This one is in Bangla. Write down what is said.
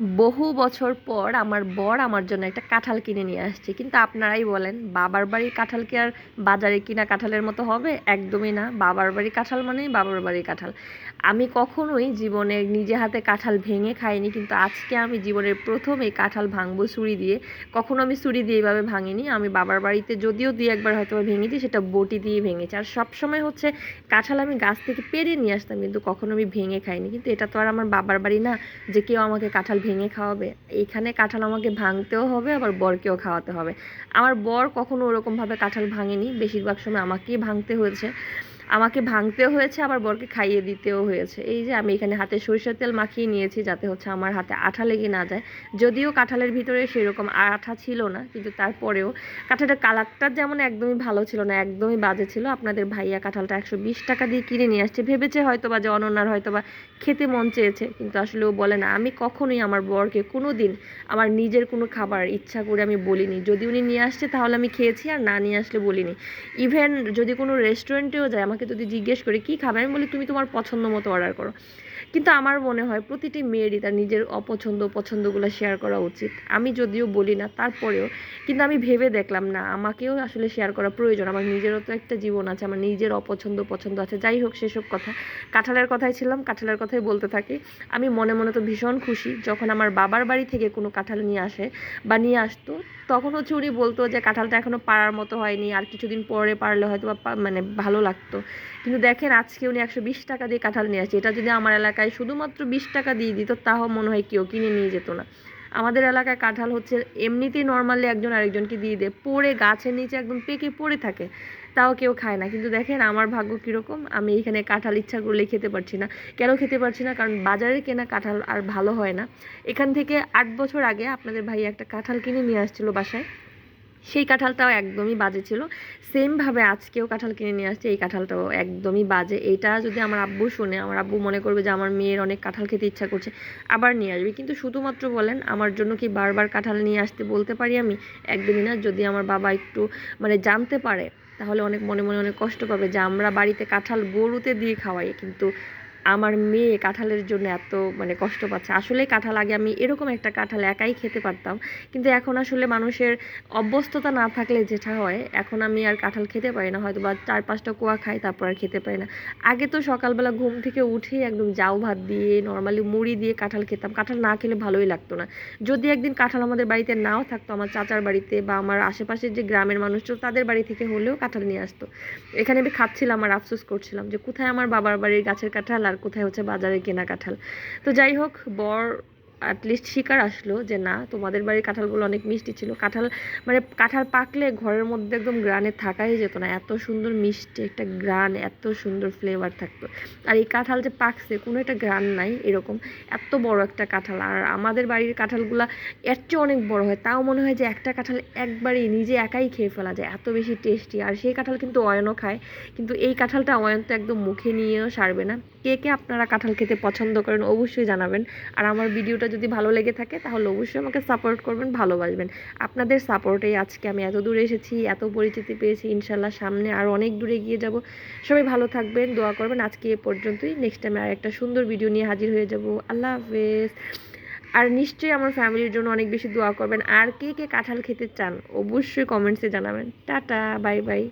বহু বছর পর আমার বর আমার জন্য একটা কাঁঠাল কিনে নিয়ে আসছে। কিন্তু আপনারাই বলেন, বাবার বাড়ির কাঁঠাল কি আর বাজারে কিনা কাঁঠালের মতো হবে? একদমই না। বাবার বাড়ির কাঁঠাল মানেই বাবার বাড়ির কাঁঠাল। আমি কখনোই জীবনে নিজে হাতে কাঁঠাল ভেঙে খাইনি, কিন্তু আজকে আমি জীবনের প্রথম এই কাঁঠাল ভাঙবো ছুরি দিয়ে। কখনো আমি ছুরি দিয়ে এইভাবে ভাঙিনি। আমি বাবার বাড়িতে যদিও দুই একবার হয়তো ভেঙেছি, সেটা বটি দিয়ে ভেঙেছি। আর সবসময় হচ্ছে কাঁঠাল আমি গাছ থেকে পেরে নিয়ে আসতাম, কিন্তু কখনো আমি ভেঙে খাইনি। কিন্তু এটা তো আর আমার বাবার বাড়ি না, যে কেউ আমাকে কাঁঠাল ভেঙে খাওয়াবে। এইখানে কাঁঠাল আমাকে ভাঙতেও হবে, আবার বরকেও খাওয়াতে হবে। আমার বর কখনো ওরকমভাবে কাঁঠাল ভাঙেনি। বেশিরভাগ সময় আমাকেই ভাঙতে হয়েছে। আমাকে ভাঙতেও হয়েছে, আবার বরকে খাইয়ে দিতেও হয়েছে। এই যে আমি এখানে হাতে সরিষার তেল মাখিয়ে নিয়েছি যাতে হচ্ছে আমার হাতে আঠা লেগে না যায়। যদিও কাঁঠালের ভিতরে সেরকম আঠা ছিল না, কিন্তু তারপরেও কাঁঠালের কালারটা যেমন একদমই ভালো ছিল না, একদমই বাজে ছিল। আপনাদের ভাইয়া কাঁঠালটা একশো বিশ টাকা দিয়ে কিনে নিয়ে আসছে। ভেবেছে হয়তো বা যে অনন্যার হয়তো বা খেতে মন চেয়েছে, কিন্তু আসলে ও বলে না। আমি কখনোই আমার বরকে কোনো দিন আমার নিজের কোনো খাবার ইচ্ছা করে আমি বলিনি। যদি উনি নিয়ে আসছে তাহলে আমি খেয়েছি, আর না নিয়ে আসলে বলিনি। ইভেন যদি কোনো রেস্টুরেন্টেও যায়, আমাকে যদি জিজ্ঞেস করে কি খাবে? আমি বলি তুমি তোমার পছন্দ মতো অর্ডার করো। কিন্তু আমার মনে হয় প্রতিটি মেয়েরই তার নিজের অপছন্দ, পছন্দগুলো শেয়ার করা উচিত। আমি যদিও বলি না, তারপরেও কিন্তু আমি ভেবে দেখলাম না, আমাকেও আসলে শেয়ার করা প্রয়োজন। আমার নিজেরও তো একটা জীবন আছে, আমার নিজের অপছন্দ, পছন্দ আছে। যাই হোক, সেসব কথা। কাঁঠালের কথাই ছিলাম, কাঁঠালের কথাই বলতে থাকি। আমি মনে মনে তো ভীষণ খুশি, যখন আমার বাবার বাড়ি থেকে কোনো কাঁঠাল নিয়ে আসে বা নিয়ে আসতো, তখন হচ্ছে উনি বলতো যে কাঁঠালটা এখনও পাড়ার মতো হয়নি, আর কিছুদিন পরে পারলে হয়তো বা মানে ভালো লাগতো। কিন্তু দেখেন, আজকে উনি একশো বিশ টাকা দিয়ে কাঁঠাল নিয়ে আসছে। এটা যদি আমার এলাকায় শুধুমাত্র বিশ টাকা দিয়ে দিত, তাও মনে হয় কেউ কিনে নিয়ে যেত না। আমাদের এলাকায় কাঁঠাল হচ্ছে এমনিতেই নর্মালি একজন আরেকজনকে দিয়ে দেয়, পড়ে গাছের নিচে একদম পেকে পড়ে থাকে, তাও কেউ খায় না। কিন্তু দেখেন আমার ভাগ্য কীরকম, আমি এখানে কাঁঠাল ইচ্ছা করলে খেতে পারছি না। কেন খেতে পারছি না? কারণ বাজারে কেনা কাঁঠাল আর ভালো হয় না। এখান থেকে আট বছর আগে আপনাদের ভাই একটা কাঁঠাল কিনে নিয়ে আসছিল বাসায়। সেই কাঁঠালটাও একদমই বাজে ছিল। সেমভাবে আজকেও কাঁঠাল কিনে নিয়ে আসছে, এই কাঁঠালটাও একদমই বাজে। এটা যদি আমার আব্বু শুনে, আমার আব্বু মনে করবে যে আমার মেয়ের অনেক কাঁঠাল খেতে ইচ্ছা করছে, আবার নিয়ে আসবে। কিন্তু শুধুমাত্র বলেন, আমার জন্য কি বারবার কাঁঠাল নিয়ে আসতে বলতে পারি আমি? একদমই না। যদি আমার বাবা একটু মানে জানতে পারে, তাহলে অনেক মনে মনে অনেক কষ্ট পাবে যে আমরা বাড়িতে কাঁঠাল গরুতে দিয়ে খাওয়াই। কিন্তু আমার মেয়ে কাঁঠালের জন্য এত মানে কষ্ট পাচ্ছে। আসলে কাঁঠাল আগে আমি এরকম একটা কাঁঠাল একাই খেতে পারতাম। কিন্তু এখন আসলে মানুষের অভ্যস্ততা না থাকলে যেটা হয়, এখন আমি আর কাঁঠাল খেতে পারি না। হয়তো বা চার পাঁচটা কোয়া খাই, তারপর আর খেতে পারি না। আগে তো সকালবেলা ঘুম থেকে উঠেই একদম জাউ ভাত দিয়ে, নর্মালি মুড়ি দিয়ে কাঁঠাল খেতাম। কাঁঠাল না খেলে ভালোই লাগতো না। যদি একদিন কাঁঠাল আমাদের বাড়িতে নাও থাকতো, আমার চাচার বাড়িতে বা আমার আশেপাশের যে গ্রামের মানুষ তাদের বাড়ি থেকে হলেও কাঁঠাল নিয়ে আসতো। এখানে আমি খাচ্ছিলাম আর আফসোস করছিলাম যে, কোথায় আমার বাবার বাড়ির গাছের কাঁঠাল? আর কোথায় হচ্ছে বাজারে কেনা কাঁঠাল তো যাই হোক বর অ্যাটলিস্ট শিকার আসলো যে না, তোমাদের বাড়ির কাঁঠালগুলো অনেক মিষ্টি ছিল। কাঁঠাল মানে কাঁঠাল পাকলে ঘরের মধ্যে একদম গ্রানে থাকাই যেত না। এত সুন্দর মিষ্টি একটা গ্রান, এত সুন্দর ফ্লেভার থাকতো। আর এই কাঁঠাল যে পাকছে, কোনো একটা গ্রান নাই এরকম। এত বড় একটা কাঁঠাল। আর আমাদের বাড়ির কাঁঠালগুলা এর চেয়ে অনেক বড় হয়। তাও মনে হয় যে একটা কাঁঠাল একবারই নিজে একাই খেয়ে ফেলা যায়। এত বেশি টেস্টি আর সেই কাঁঠাল কিন্তু অয়নও খায়। কিন্তু এই কাঁঠালটা অয়ন তো একদম মুখে নিয়েও সারবে না। কে কে আপনারা কাঁঠাল খেতে পছন্দ করেন অবশ্যই জানাবেন। আর আমার ভিডিওটা যদি ভালো লেগে থাকে, তাহলে অবশ্যই আমাকে সাপোর্ট করবেন, ভালোবাসবেন। আপনাদের সাপোর্টেই আজকে আমি এত দূরে এসেছি, এত পরিচিতি পেয়েছি, ইনশাল্লাহ সামনে আর অনেক দূরে গিয়ে যাব। সবাই ভালো থাকবেন, দোয়া করবেন, আজকে এ পর্যন্তই। নেক্সট টাইমে আর একটা সুন্দর ভিডিও নিয়ে হাজির হয়ে যাব। আল্লাহ হাফেজ। আর নিশ্চয়ই আমার ফ্যামিলির জন্য অনেক বেশি দোয়া করবেন। আর কে কে কাঁঠাল খেতে চান, অবশ্যই কমেন্টসে জানাবেন। Tata bye bye